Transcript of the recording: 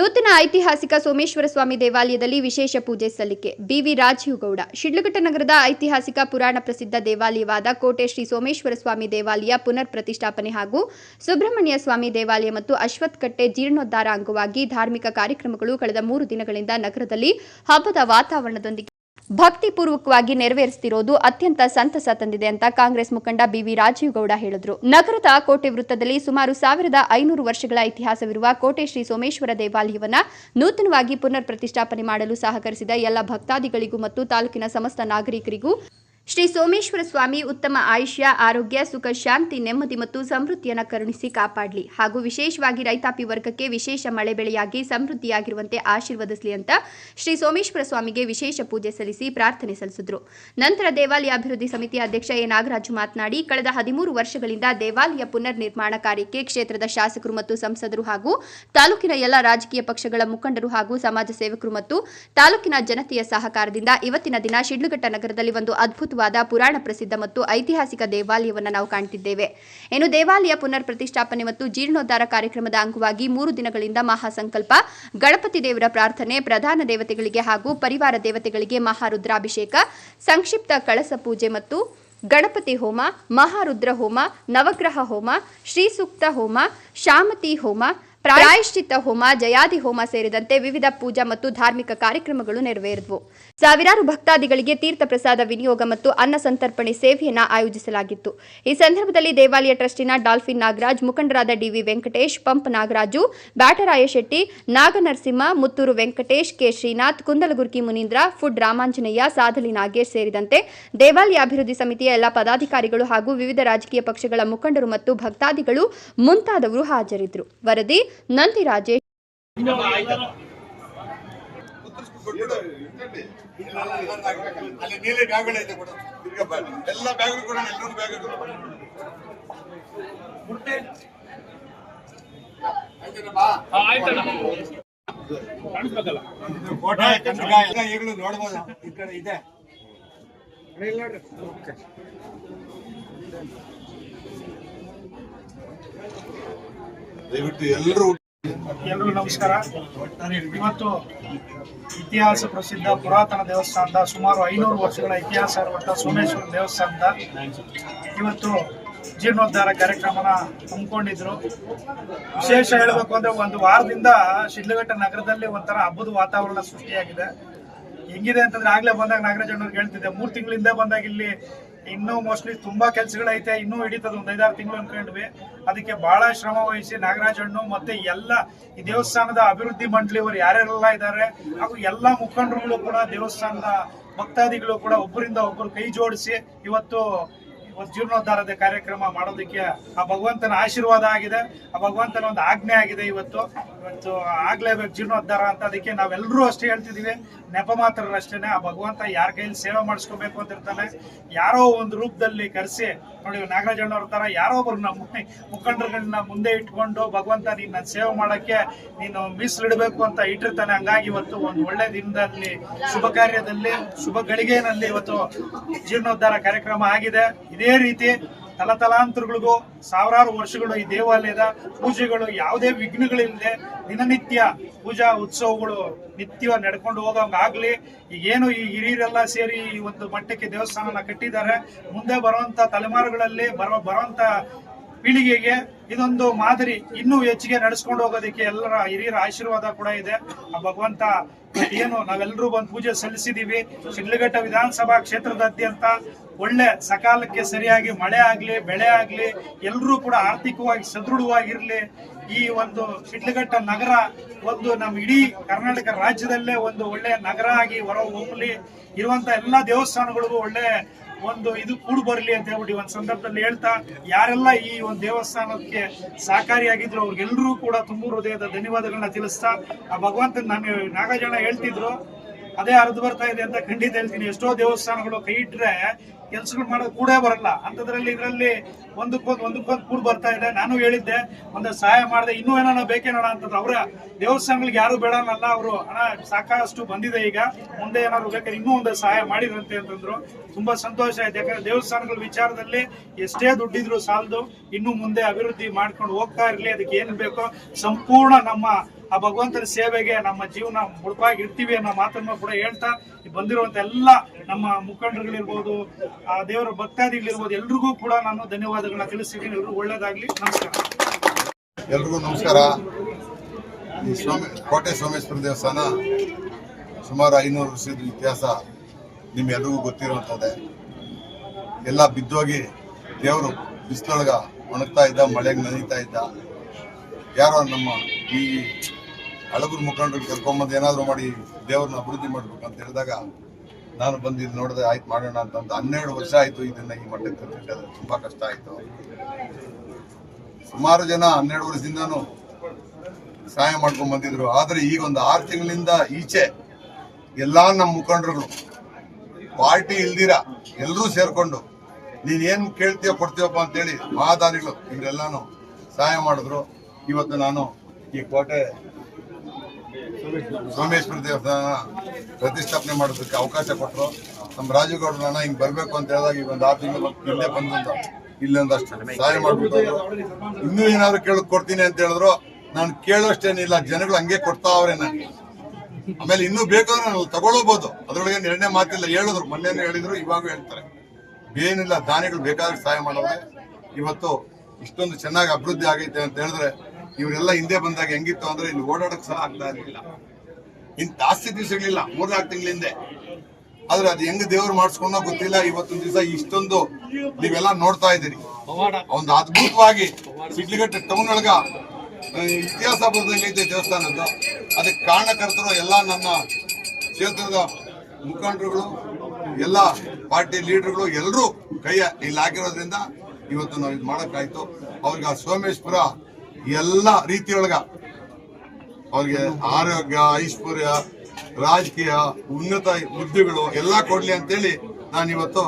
ನೂತನ ಐತಿಹಾಸಿಕ ಸೋಮೇಶ್ವರ ಸ್ವಾಮಿ ದೇವಾಲಯದಲ್ಲಿ ವಿಶೇಷ ಪೂಜೆ ಸಲ್ಲಿಕೆ. ಬಿವಿ ರಾಜೀವ್ ಗೌಡ ಶಿಡ್ಲಘಟ್ಟ ನಗರದ ಐತಿಹಾಸಿಕ ಪುರಾಣ ಪ್ರಸಿದ್ಧ ದೇವಾಲಯವಾದ ಕೋಟೆ ಶ್ರೀ ಸೋಮೇಶ್ವರ ಸ್ವಾಮಿ ದೇವಾಲಯ ಪುನರ್ ಪ್ರತಿಷ್ಠಾಪನೆ ಹಾಗೂ ಸುಬ್ರಹ್ಮಣ್ಯ ಸ್ವಾಮಿ ದೇವಾಲಯ ಮತ್ತು ಅಶ್ವತ್ಥಕಟ್ಟೆ ಜೀರ್ಣೋದ್ಧಾರ ಅಂಗವಾಗಿ ಧಾರ್ಮಿಕ ಕಾರ್ಯಕ್ರಮಗಳು ಕಳೆದ ಮೂರು ದಿನಗಳಿಂದ ನಗರದಲ್ಲಿ ಹಬ್ಬದ ವಾತಾವರಣದೊಂದಿಗೆ ಭಕ್ತಿಪೂರ್ವಕವಾಗಿ ನೆರವೇರಿಸುತ್ತಿರುವುದು ಅತ್ಯಂತ ಸಂತಸ ತಂದಿದೆ ಅಂತ ಕಾಂಗ್ರೆಸ್ ಮುಖಂಡ ಬಿವಿ ರಾಜೀವ್ ಗೌಡ ಹೇಳಿದರು. ನಗರದ ಕೋಟೆ ವೃತ್ತದಲ್ಲಿ ಸುಮಾರು ಸಾವಿರದ ಐನೂರು ವರ್ಷಗಳ ಇತಿಹಾಸವಿರುವ ಕೋಟೆ ಶ್ರೀ ಸೋಮೇಶ್ವರ ದೇವಾಲಯವನ್ನ ನೂತನವಾಗಿ ಪುನರ್ ಪ್ರತಿಷ್ಠಾಪನೆ ಮಾಡಲು ಸಹಕರಿಸಿದ ಎಲ್ಲ ಭಕ್ತಾದಿಗಳಿಗೂ ಮತ್ತು ತಾಲೂಕಿನ ಸಮಸ್ತ ನಾಗರಿಕರಿಗೂ ಶ್ರೀ ಸೋಮೇಶ್ವರ ಸ್ವಾಮಿ ಉತ್ತಮ ಆಯುಷ್ಯ, ಆರೋಗ್ಯ, ಸುಖ, ಶಾಂತಿ, ನೆಮ್ಮದಿ ಮತ್ತು ಸಮೃದ್ಧಿಯನ್ನು ಕರುಣಿಸಿ ಕಾಪಾಡಲಿ. ಹಾಗೂ ವಿಶೇಷವಾಗಿ ರೈತಾಪಿ ವರ್ಗಕ್ಕೆ ವಿಶೇಷ ಮಳೆ ಬೆಳೆಯಾಗಿ ಸಮೃದ್ಧಿಯಾಗಿರುವಂತೆ ಆಶೀರ್ವದಿಸಲಿ ಅಂತ ಶ್ರೀ ಸೋಮೇಶ್ವರ ಸ್ವಾಮಿಗೆ ವಿಶೇಷ ಪೂಜೆ ಸಲ್ಲಿಸಿ ಪ್ರಾರ್ಥನೆ ಸಲ್ಲಿಸಿದರು. ನಂತರ ದೇವಾಲಯ ಅಭಿವೃದ್ಧಿ ಸಮಿತಿ ಅಧ್ಯಕ್ಷ ಎ. ನಾಗರಾಜು ಮಾತನಾಡಿ, ಕಳೆದ ಹದಿಮೂರು ವರ್ಷಗಳಿಂದ ದೇವಾಲಯ ಪುನರ್ ನಿರ್ಮಾಣ ಕಾರ್ಯಕ್ಕೆ ಕ್ಷೇತ್ರದ ಶಾಸಕರು ಮತ್ತು ಸಂಸದರು ಹಾಗೂ ತಾಲೂಕಿನ ಎಲ್ಲ ರಾಜಕೀಯ ಪಕ್ಷಗಳ ಮುಖಂಡರು ಹಾಗೂ ಸಮಾಜ ಸೇವಕರು ಮತ್ತು ತಾಲೂಕಿನ ಜನತೆಯ ಸಹಕಾರದಿಂದ ಇವತ್ತಿನ ದಿನ ಶಿಡ್ಲಘಟ್ಟ ನಗರದಲ್ಲಿ ಒಂದು ಅದ್ಭುತವಾದ ಪುರಾಣ ಪ್ರಸಿದ್ಧ ಮತ್ತು ಐತಿಹಾಸಿಕ ದೇವಾಲಯವನ್ನು ನಾವು ಕಾಣ್ತಿದ್ದೇವೆ. ಇನ್ನು ದೇವಾಲಯ ಪುನರ್ ಪ್ರತಿಷ್ಠಾಪನೆ ಮತ್ತು ಜೀರ್ಣೋದ್ಧಾರ ಕಾರ್ಯಕ್ರಮದ ಅಂಗವಾಗಿ ಮೂರು ದಿನಗಳಿಂದ ಮಹಾಸಂಕಲ್ಪ, ಗಣಪತಿ ದೇವರ ಪ್ರಾರ್ಥನೆ, ಪ್ರಧಾನ ದೇವತೆಗಳಿಗೆ ಹಾಗೂ ಪರಿವಾರ ದೇವತೆಗಳಿಗೆ ಮಹಾರುದ್ರಾಭಿಷೇಕ, ಸಂಕ್ಷಿಪ್ತ ಕಳಸ ಪೂಜೆ ಮತ್ತು ಗಣಪತಿ ಹೋಮ, ಮಹಾರುದ್ರ ಹೋಮ, ನವಗ್ರಹ ಹೋಮ ಶ್ರೀಸೂಕ್ತ ಹೋಮ, ಶಾಮತಿ ಹೋಮ ಪ್ರಾಯಶ್ಚಿತ್ತ ಹೋಮ, ಜಯಾದಿ ಹೋಮ ಸೇರಿದಂತೆ ವಿವಿಧ ಪೂಜಾ ಮತ್ತು ಧಾರ್ಮಿಕ ಕಾರ್ಯಕ್ರಮಗಳು ನೆರವೇರಿದವು. ಸಾವಿರಾರು ಭಕ್ತಾದಿಗಳಿಗೆ ತೀರ್ಥ ಪ್ರಸಾದ, ವಿನಿಯೋಗ ಮತ್ತು ಅನ್ನ ಸಂತರ್ಪಣೆ ಸೇವೆಯನ್ನು ಆಯೋಜಿಸಲಾಗಿತ್ತು. ಈ ಸಂದರ್ಭದಲ್ಲಿ ದೇವಾಲಯ ಟ್ರಸ್ಟಿನ ಡಾಲ್ಫಿನ್ ನಾಗರಾಜ್, ಮುಖಂಡರಾದ D V Venkatesh, pump Nagaraju, Byataraya Shetty, Naganarasimha, Muthur Venkatesh, K. Srinath, Kundalagurki Munindra, food Ramanjaneya, Sadhali Nagesh ಸೇರಿದಂತೆ ದೇವಾಲಯ ಅಭಿವೃದ್ಧಿ ಸಮಿತಿಯ ಎಲ್ಲ ಪದಾಧಿಕಾರಿಗಳು ಹಾಗೂ ವಿವಿಧ ರಾಜಕೀಯ ಪಕ್ಷಗಳ ಮುಖಂಡರು ಮತ್ತು ಭಕ್ತಾದಿಗಳು ಮುಂತಾದವರು ಹಾಜರಿದ್ದರು. ವರದಿ ನಂದಿ ರಾಜೇಶ್ ಈಗಲೂ ನೋಡ್ಬೋದ ಈ ಕಡೆ ಇದೆ ದಯವಿಟ್ಟು ಎಲ್ಲರೂ ಎಲ್ರಿಗೂ ನಮಸ್ಕಾರ. ಇವತ್ತು ಇತಿಹಾಸ ಪ್ರಸಿದ್ಧ ಪುರಾತನ ದೇವಸ್ಥಾನದ ಸುಮಾರು ಐನೂರು ವರ್ಷಗಳ ಇತಿಹಾಸ ಇರುವಂತಹ ಸೋಮೇಶ್ವರ ದೇವಸ್ಥಾನದ ಇವತ್ತು ಜೀರ್ಣೋದ್ಧಾರ ಕಾರ್ಯಕ್ರಮನ ಹಮ್ಮಿಕೊಂಡಿದ್ರು. ವಿಶೇಷ ಹೇಳಬೇಕು ಅಂದ್ರೆ ಒಂದು ವಾರದಿಂದ ಶಿಡ್ಲಘಟ್ಟ ನಗರದಲ್ಲಿ ಒಂಥರ ಹಬ್ಬದ ವಾತಾವರಣ ಸೃಷ್ಟಿಯಾಗಿದೆ. ಹೆಂಗಿದೆ ಅಂತಂದ್ರೆ ಆಗ್ಲೇ ಬಂದಾಗ ನಾಗರಾಜ್ ಹೇಳ್ತಿದ್ದೆ, ಮೂರು ತಿಂಗಳಿಂದ ಬಂದಾಗ ಇಲ್ಲಿ ಇನ್ನೂ ಮೋಸ್ಟ್ಲಿ ತುಂಬಾ ಕೆಲಸಗಳೈತೆ, ಇನ್ನೂ ಹಿಡಿತದ, ಒಂದ್ ಐದಾರು ತಿಂಗಳು ಅನ್ಕೊಂಡ್ವಿ. ಅದಕ್ಕೆ ಬಹಳ ಶ್ರಮ ವಹಿಸಿ ನಾಗರಾಜ್ ಅಣ್ಣು ಮತ್ತೆ ಎಲ್ಲ ಈ ದೇವಸ್ಥಾನದ ಅಭಿವೃದ್ಧಿ ಮಂಡಳಿಯವರು ಯಾರ್ಯಾರೆಲ್ಲ ಇದ್ದಾರೆ, ಹಾಗೂ ಎಲ್ಲ ಮುಖಂಡರುಗಳು ಕೂಡ, ದೇವಸ್ಥಾನದ ಭಕ್ತಾದಿಗಳು ಕೂಡ ಒಬ್ಬರಿಂದ ಒಬ್ಬರು ಕೈ ಜೋಡಿಸಿ ಇವತ್ತು ಜೀರ್ಣೋದ್ಧಾರದ ಕಾರ್ಯಕ್ರಮ ಮಾಡೋದಕ್ಕೆ ಆ ಭಗವಂತನ ಆಶೀರ್ವಾದ ಆಗಿದೆ. ಆ ಭಗವಂತನ ಒಂದು ಆಜ್ಞೆ ಆಗಿದೆ ಇವತ್ತು. ಇವತ್ತು ಆಗ್ಲೇಬೇಕು ಜೀರ್ಣೋದ್ಧಾರ ಅಂತ ಅದಕ್ಕೆ ನಾವೆಲ್ಲರೂ ಅಷ್ಟೇ ಹೇಳ್ತಿದೀವಿ. ನೆಪ ಮಾತ್ರ ಅಷ್ಟೇನೆ ಆ ಭಗವಂತ ಯಾರ ಕೈಯಲ್ಲಿ ಸೇವೆ ಮಾಡಿಸ್ಕೋಬೇಕು ಅಂತ ಇರ್ತಾನೆ. ಯಾರೋ ಒಂದು ರೂಪದಲ್ಲಿ ಕರೆಸಿ, ನೋಡಿ ನಾಗರಾಜಣ್ಣವ್ರ ತರ ಯಾರೋ ಒಬ್ರು ನಮ್ಮ ಮುಖಂಡರುಗಳನ್ನ ಮುಂದೆ ಇಟ್ಕೊಂಡು, ಭಗವಂತ ನಿನ್ನ ಸೇವೆ ಮಾಡಕ್ಕೆ ನೀನು ಮೀಸಲಿಡಬೇಕು ಅಂತ ಇಟ್ಟಿರ್ತಾನೆ. ಹಂಗಾಗಿ ಇವತ್ತು ಒಂದು ಒಳ್ಳೆ ದಿನದಲ್ಲಿ, ಶುಭ ಕಾರ್ಯದಲ್ಲಿ, ಶುಭ ಗಳಿಗೆನಲ್ಲಿ ಇವತ್ತು ಜೀರ್ಣೋದ್ಧಾರ ಕಾರ್ಯಕ್ರಮ ಆಗಿದೆ. ಇದೇ ರೀತಿ ತಲತಲಾಂತರಗಳಿಗೂ ಸಾವಿರಾರು ವರ್ಷಗಳು ಈ ದೇವಾಲಯದ ಪೂಜೆಗಳು, ಯಾವುದೇ ವಿಘ್ನಗಳಿಲ್ಲದೆ ದಿನನಿತ್ಯ ಪೂಜಾ ಉತ್ಸವಗಳು ನಿತ್ಯ ನಡ್ಕೊಂಡು ಹೋಗೋಂಗಾಗ್ಲಿ ಈಗೇನು ಈ ಹಿರಿಯರೆಲ್ಲ ಸೇರಿ ಈ ಒಂದು ಮಟ್ಟಕ್ಕೆ ದೇವಸ್ಥಾನನ ಕಟ್ಟಿದ್ದಾರೆ. ಮುಂದೆ ಬರುವಂತ ತಲೆಮಾರುಗಳಲ್ಲಿ ಬರುವ ಬರುವಂತ ಪೀಳಿಗೆಗೆ ಇದೊಂದು ಮಾದರಿ ಇನ್ನೂ ಹೆಚ್ಚಿಗೆ ನಡೆಸ್ಕೊಂಡು ಹೋಗೋದಕ್ಕೆ ಎಲ್ಲರ ಹಿರಿಯರ ಆಶೀರ್ವಾದ ಕೂಡ ಇದೆ. ಆ ಭಗವಂತ ಏನು, ನಾವೆಲ್ಲರೂ ಬಂದು ಪೂಜೆ ಸಲ್ಲಿಸಿದೀವಿ. ಶಿಡ್ಲಘಟ್ಟ ವಿಧಾನಸಭಾ ಕ್ಷೇತ್ರದಾದ್ಯಂತ ಒಳ್ಳೆ ಸಕಾಲಕ್ಕೆ ಸರಿಯಾಗಿ ಮಳೆ ಆಗಲಿ, ಬೆಳೆ ಆಗಲಿ, ಎಲ್ಲರೂ ಕೂಡ ಆರ್ಥಿಕವಾಗಿ ಸದೃಢವಾಗಿರಲಿ. ಈ ಒಂದು ಶಿಡ್ಲಘಟ್ಟ ನಗರ ಒಂದು ನಮ್ಮ ಇಡೀ ಕರ್ನಾಟಕ ರಾಜ್ಯದಲ್ಲೇ ಒಂದು ಒಳ್ಳೆ ನಗರ ಆಗಿ ಹೊರ ಹೊಮ್ಮಲಿ ಇರುವಂತ ಎಲ್ಲಾ ದೇವಸ್ಥಾನಗಳಿಗೂ ಒಳ್ಳೆ ಒಂದು ಇದು ಕೂಡು ಬರಲಿ ಅಂತ ಹೇಳ್ಬಿಟ್ಟು ಒಂದು ಸಂದರ್ಭದಲ್ಲಿ ಹೇಳ್ತಾ, ಯಾರೆಲ್ಲ ಈ ಒಂದು ದೇವಸ್ಥಾನಕ್ಕೆ ಸಹಕಾರಿಯಾಗಿದ್ರು ಅವ್ರಿಗೆಲ್ಲರೂ ಕೂಡ ತುಂಬು ಹೃದಯದ ಧನ್ಯವಾದಗಳನ್ನ ತಿಳಿಸ್ತಾ, ಆ ಭಗವಂತನ ನಾನು ನಾಗಜನ ಹೇಳ್ತಿದ್ರು ಅದೇ ಹರಿದು ಬರ್ತಾ ಇದೆ ಅಂತ ಖಂಡಿತ ಹೇಳ್ತೀನಿ. ಎಷ್ಟೋ ದೇವಸ್ಥಾನಗಳು ಕೈ ಇಟ್ಟರೆ ಕೆಲಸಗಳು ಮಾಡೋದು ಕೂಡೇ ಬರಲ್ಲ. ಅಂತದ್ರಲ್ಲಿ ಇದರಲ್ಲಿ ಒಂದಕ್ಕೊಂದು ಒಂದಕ್ಕೊಂದು ಕೂಡ ಬರ್ತಾ ಇದೆ. ನಾನು ಹೇಳಿದ್ದೆ, ಒಂದು ಸಹಾಯ ಮಾಡಿದೆ. ಇನ್ನೂ ಏನೋ ಬೇಕೇನೋಣ ಅಂತದ್ದು ಅವರ ದೇವಸ್ಥಾನಗಳಿಗೆ ಯಾರು ಬೇಡ ಅವರು ಹಣ ಸಾಕಷ್ಟು ಬಂದಿದೆ ಈಗ. ಮುಂದೆ ಏನಾದ್ರು ಬೇಕಾದ್ರೆ ಇನ್ನೂ ಒಂದು ಸಹಾಯ ಮಾಡಿದ್ರಂತೆ ಅಂತಂದ್ರು. ತುಂಬಾ ಸಂತೋಷ ಆಯ್ತು. ಯಾಕಂದ್ರೆ ದೇವಸ್ಥಾನಗಳ ವಿಚಾರದಲ್ಲಿ ಎಷ್ಟೇ ದುಡ್ಡಿದ್ರು ಸಾಲದು. ಇನ್ನು ಮುಂದೆ ಅಭಿವೃದ್ಧಿ ಮಾಡ್ಕೊಂಡು ಹೋಗ್ತಾ ಇರಲಿ. ಅದಕ್ಕೆ ಏನ್ ಬೇಕೋ ಸಂಪೂರ್ಣ ನಮ್ಮ ಆ ಭಗವಂತನ ಸೇವೆಗೆ ನಮ್ಮ ಜೀವನ ಮುಡುಪಾಗಿ ಇರ್ತೀವಿ ಅನ್ನೋ ಮಾತನ್ನು ಕೂಡ ಹೇಳ್ತಾ ಬಂದಿರುವಂತ ಎಲ್ಲ ನಮ್ಮ ಮುಖಂಡರುಗಳಿರ್ಬೋದು, ಆ ದೇವರ ಭಕ್ತಾದಿಗಳಿರ್ಬೋದು, ಎಲ್ರಿಗೂ ಕೂಡ ನಾನು ಧನ್ಯವಾದಗಳನ್ನ ತಿಳಿಸಿದ್ದೀನಿ ಎಲ್ರಿಗೂ ಒಳ್ಳೇದಾಗ್ಲಿ. ನಮಸ್ಕಾರ. ಎಲ್ರಿಗೂ ನಮಸ್ಕಾರ. ಈ ಸ್ವಾಮಿ, ಕೋಟೆ ಸೋಮೇಶ್ವರ ದೇವಸ್ಥಾನ ಸುಮಾರು ಐನೂರು ವರ್ಷದ ಇತಿಹಾಸ ನಿಮ್ಮೆಲ್ಲರಿಗೂ ಗೊತ್ತಿರುವಂಥದ್ದೇ. ಎಲ್ಲ ಬಿದ್ದೋಗಿ ದೇವರು ಬಿಸಿಲೊಳಗ ಒಣಗ್ತಾ ಇದ್ದ, ಮಳೆಗೆ ನನೀತಾ ಇದ್ದ, ಯಾರೋ ನಮ್ಮ ಈ ಹಳಬರು ಮುಖಂಡರು ಕರ್ಕೊಂಬಂದು ಏನಾದರೂ ಮಾಡಿ ದೇವ್ರನ್ನ ಅಭಿವೃದ್ಧಿ ಮಾಡ್ಬೇಕು ಅಂತ ಹೇಳಿದಾಗ ನಾನು ಬಂದು ಇದು ನೋಡಿದೆ, ಆಯ್ತು ಮಾಡೋಣ ಅಂತಂದು ಹನ್ನೆರಡು ವರ್ಷ ಆಯ್ತು ಇದನ್ನ ಈ ಮಟ್ಟಕ್ಕೆ ತರಬೇಕಾದ್ರೆ ತುಂಬಾ ಕಷ್ಟ ಆಯ್ತು. ಸುಮಾರು ಜನ ಹನ್ನೆರಡು ವರ್ಷದಿಂದಾನು ಸಹಾಯ ಮಾಡ್ಕೊಂಡ್ ಬಂದಿದ್ರು. ಆದ್ರೆ ಈಗ ಒಂದು ಆರು ತಿಂಗಳಿಂದ ಈಚೆ ಎಲ್ಲ ನಮ್ಮ ಮುಖಂಡರುಗಳು ಪಾರ್ಟಿ ಇಲ್ದಿರ ಎಲ್ಲರೂ ಸೇರ್ಕೊಂಡು ನೀನ್ ಏನ್ ಕೇಳ್ತೀಯೋ ಕೊಡ್ತೀವಪ್ಪ ಅಂತೇಳಿ ಮಹಾದಾನಿಗಳು ಇವರೆಲ್ಲಾನು ಸಹಾಯ ಮಾಡಿದ್ರು. ಇವತ್ತು ನಾನು ಈ ಕೋಟೆ ಸೋಮೇಶ್ವರ ದೇವಸ್ಥಾನ ಪ್ರತಿಷ್ಠಾಪನೆ ಮಾಡೋದಕ್ಕೆ ಅವಕಾಶ ಕೊಟ್ಟರು ನಮ್ಮ ರಾಜುಗೌಡರು ಅಣ್ಣ ಹಿಂಗೆ ಬರಬೇಕು ಅಂತ ಹೇಳಿದಾಗ ಈಗ ಒಂದು ಆರು ತಿಂಗಳು ಇಲ್ಲೇ ಬಂದಂತ ಇಲ್ಲೊಂದಷ್ಟು. ಸಹಾಯ ಮಾಡ್ಬಿಟ್ಟು. ಇನ್ನೂ ಏನಾದ್ರು ಕೇಳಕ್ ಕೊಡ್ತೀನಿ ಅಂತ ಹೇಳಿದ್ರು. ನಾನು ಕೇಳೋಷ್ಟೇನಿಲ್ಲ. ಜನಗಳು ಹಂಗೆ ಕೊಡ್ತಾ ಅವ್ರೆ ಆಮೇಲೆ ಇನ್ನೂ ಬೇಕಾದ್ರೆ ನಾನು ತಗೊಳ್ಬೋದು. ಅದ್ರೊಳಗೆ ಎರಡನೇ ಮಾತಿಲ್ಲ. ಹೇಳಿದ್ರು. ಮೊನ್ನೆ ಹೇಳಿದ್ರು, ಇವಾಗ ಹೇಳ್ತಾರೆ. ಏನಿಲ್ಲ ದಾನಿಗಳು ಬೇಕಾದ್ರೆ ಸಹಾಯ ಮಾಡೋರೆ ಇವತ್ತು ಇಷ್ಟೊಂದು ಚೆನ್ನಾಗಿ ಅಭಿವೃದ್ಧಿ ಆಗೈತೆ ಅಂತ ಹೇಳಿದ್ರೆ ಇವರೆಲ್ಲ ಹಿಂದೆ ಬಂದಾಗ ಹೆಂಗಿತ್ತು ಅಂದ್ರೆ ಇಲ್ಲಿ ಓಡಾಡಕ್ ಸಹ ಆಗ್ತಾ ಇರಲಿಲ್ಲ. ಇನ್ ಜಾಸ್ತಿ ಇರಲಿಲ್ಲ, ಮೂರ್ನಾಲ್ಕು ತಿಂಗಳ ಹಿಂದೆ. ಆದ್ರೆ ಅದು ಹೆಂಗ್ ದೇವ್ರು ಮಾಡಿಸ್ಕೊಂಡೋ ಗೊತ್ತಿಲ್ಲ. ಇವತ್ತೊಂದ್ ದಿವಸ ಇಷ್ಟೊಂದು ನೀವೆಲ್ಲ ನೋಡ್ತಾ ಇದ್ದೀರಿ. ಒಂದು ಅದ್ಭುತವಾಗಿ ಸಿಡ್ಲಿಗಟ್ಟೆ ಟೌನ್ ಒಳಗ ಇತಿಹಾಸ ಬರ್ದಂಗೈತೆ ದೇವಸ್ಥಾನದ್ದು. ಅದಕ್ಕೆ ಕಾರಣಕರ್ತರು ಎಲ್ಲ ನನ್ನ ಕ್ಷೇತ್ರದ ಮುಖಂಡರುಗಳು, ಎಲ್ಲ ಪಾರ್ಟಿ ಲೀಡರ್ಗಳು ಎಲ್ಲರೂ ಕೈಯ ಇಲ್ಲಿ ಹಾಕಿರೋದ್ರಿಂದ ಇವತ್ತು ನಾವು ಇದು ಮಾಡೋಕ್ಕಾಯ್ತು. ಅವ್ರಿಗೆ ಆ ಸೋಮೇಶ್ವರ ಎಲ್ಲ ರೀತಿಯೊಳಗ ಅವ್ರಿಗೆ ಆರೋಗ್ಯ ಐಶ್ವರ್ಯ ರಾಜಕೀಯ ಉನ್ನತ ಹುದ್ದೆಗಳು ಎಲ್ಲ ಕೊಡ್ಲಿ ಅಂತೇಳಿ ನಾನು ಇವತ್ತು